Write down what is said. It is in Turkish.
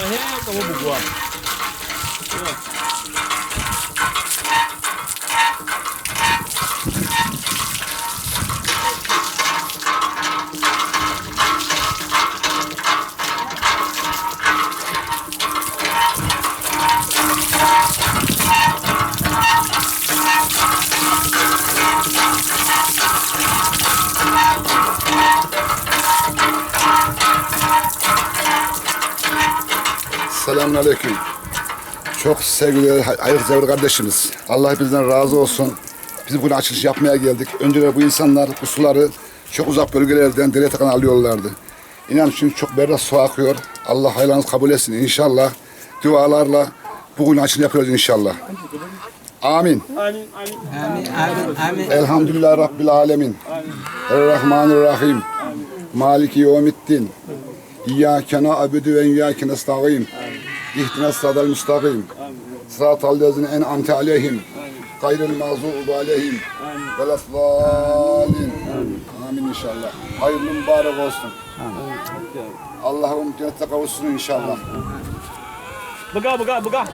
Kamu buku? Selamünaleyküm. Çok sevgili, hayırlı sevgili kardeşimiz. Allah hepinizden razı olsun. Biz bugün açılış yapmaya geldik. Önceleri bu insanlar bu suları çok uzak bölgelerden dere takan alıyorlardı. İnan şimdi çok berrak su akıyor. Allah hayırlarınızı kabul etsin inşallah. Dualarla bugün açılış yapıyoruz inşallah. Amin. Amin amin. Amin, amin, amin. Elhamdülillah Rabbil Alemin. Errahmanirrahim. Maliki yevmiddin. İyyâke na'budu ve iyyâke nesta'in. İhdina sıratal müstakim. Sıratal lezine en'amte aleyhim. Gayril mağzubu aleyhim. Veleslâlin. Amin inşallah. Hayırlı mübarek olsun. Allah'ım cennete kavuşsun inşallah. Bega bega bega.